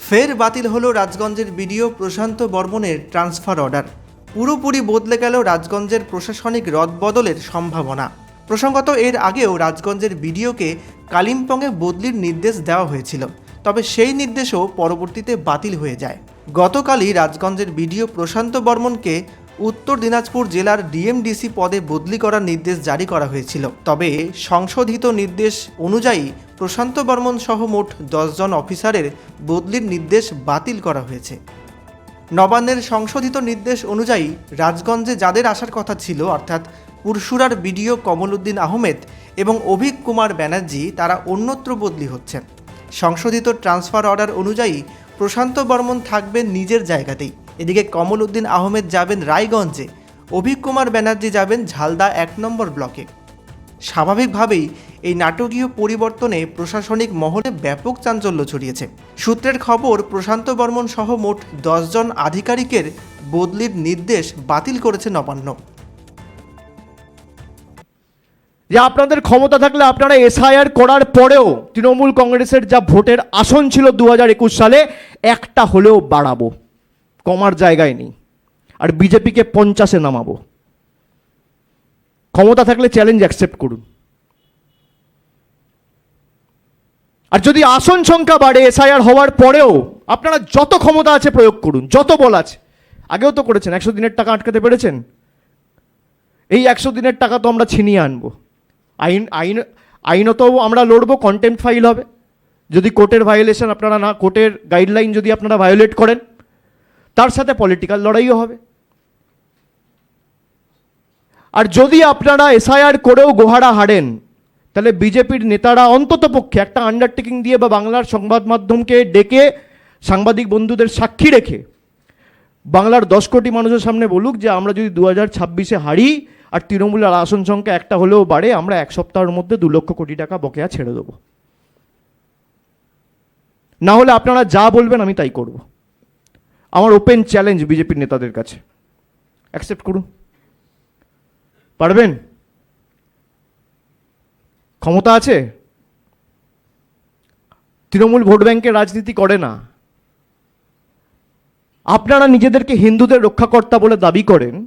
ফের বাতিল হলো রাজগঞ্জের বিডিও প্রশান্ত বর্মনের ট্রান্সফার অর্ডার। পুরোপুরি বদলে গেল রাজগঞ্জের প্রশাসনিক রদবদলের সম্ভাবনা। প্রসঙ্গত এর আগেও রাজগঞ্জের বিডিওকে কালিম্পংয়ে বদলির নির্দেশ দেওয়া হয়েছিল, তবে সেই নির্দেশও পরবর্তীতে বাতিল হয়ে যায়। গতকালই রাজগঞ্জের বিডিও প্রশান্ত বর্মনকে উত্তর দিনাজপুর জেলার ডিএমডিসি পদে বদলি করার নির্দেশ জারি করা হয়েছিল। তবে সংশোধিত নির্দেশ অনুযায়ী প্রশান্ত বর্মন সহ মোট দশজন অফিসারের বদলির নির্দেশ বাতিল করা হয়েছে। নবান্নের সংশোধিত নির্দেশ অনুযায়ী রাজগঞ্জে যাদের আসার কথা ছিল, অর্থাৎ পুরসুরার বিডিও কমলউদ্দিন আহমেদ এবং অভিক কুমার ব্যানার্জি, তারা অন্যত্র বদলি হচ্ছেন। সংশোধিত ট্রান্সফার অর্ডার অনুযায়ী প্রশান্ত বর্মন থাকবেন নিজের জায়গাতেই। এদিকে কমল উদ্দিন আহমেদ যাবেন রায়গঞ্জে, অভিক কুমার ব্যানার্জি যাবেন ঝালদা এক নম্বর ব্লকে। স্বাভাবিকভাবেই এই নাটকীয় পরিবর্তনে প্রশাসনিক মহলে ব্যাপক চাঞ্চল্য ছড়িয়েছে। সূত্রের খবর, প্রশান্ত বর্মন সহ মোট দশজন আধিকারিকের বদলির নির্দেশ বাতিল করেছে নবান্ন। যে আপনাদের ক্ষমতা থাকলে আপনারা এসআইআর করার পরেও তৃণমূল কংগ্রেসের যা ভোটের আসন ছিল দু হাজার একুশ সালে, একটা হলেও বাড়াবো। কমার জায়গায় নেই। আর বিজেপিকে পঞ্চাশে নামাবো। ক্ষমতা থাকলে চ্যালেঞ্জ অ্যাকসেপ্ট করুন। আর যদি আসন সংখ্যা বাড়ে এসআইআর হওয়ার পরেও আপনারা যত ক্ষমতা আছে প্রয়োগ করুন, যত বল আছে। আগেও তো করেছেন, একশো দিনের টাকা আটকাতে পেরেছেন? এই একশো দিনের টাকা তো আমরা ছিনিয়ে আনব। আইন আইন আইনত আমরা লড়বো কন্টেম্প ফাইল হবে। যদি কোর্টের ভায়োলেশন আপনারা না, কোর্টের গাইডলাইন যদি আপনারা ভায়োলেট করেন, তার সাথে পলিটিক্যাল লড়াইও হবে। আর যদি আপনারা এসআইআর করেও গোহারা হারেন তাহলে বিজেপির নেতারা অন্তত পক্ষে একটা আন্ডারটেকিং দিয়ে বা বাংলার সংবাদ মাধ্যমকে ডেকে, সাংবাদিক বন্ধুদের সাক্ষী রেখে, বাংলার দশ কোটি মানুষের সামনে বলুক যে আমরা যদি দু হাজার ছাব্বিশে হারি আর তৃণমূলের আসন সংখ্যা একটা হলেও বাড়ে, আমরা এক সপ্তাহের মধ্যে দু লক্ষ কোটি টাকা বকেয়া ছেড়ে দেবো। না হলে আপনারা যা বলবেন আমি তাই করব। আমার ওপেন চ্যালেঞ্জ বিজেপির নেতাদের কাছে। অ্যাকসেপ্ট করুন। পারবেন? ক্ষমতা আছে? তৃণমূল ভোট ব্যাংকের রাজনীতি করে না। আপনারা নিজেদেরকে হিন্দুদের রক্ষাকর্তা বলে দাবি করেন।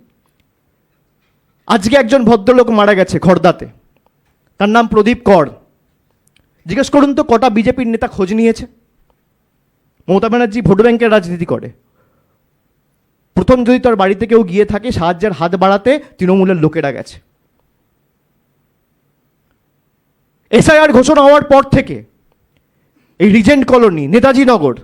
আজকে একজন ভদ্রলোক মারা গেছে খর্দাতে। তার নাম প্রদীপ কর। জিজ্ঞেস করুন তো, কটা বিজেপির নেতা খোঁজ নিয়েছে? মমতা ব্যানার্জি ভোট ব্যাংকের রাজনীতি করে। প্রথম যদি তার বাড়িতে কেউ গিয়ে থাকে, সাহায্যের হাত বাড়াতে তৃণমূলের লোকেরা গেছে। এসআইআর ঘোষণা হওয়ার পর থেকে এই রিজেন্ট কলোনি নেতাজি নগর